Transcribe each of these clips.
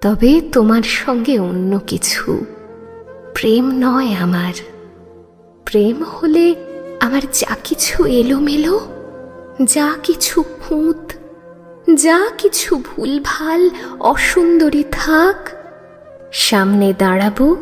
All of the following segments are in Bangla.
তবে তোমার সঙ্গে অন্য কিছু। প্রেম নয় আমার। প্রেম হলে আমার যা কিছু এলোমেলো, যা কিছু খুঁত, যা কিছু ভুলভাল, অসুন্দরী থাক, সামনে দাঁড়াবো,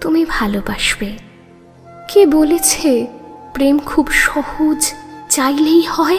তুমি ভালোবাসবে। কে বলেছে প্রেম খুব সহজ, চাইলেই হয়?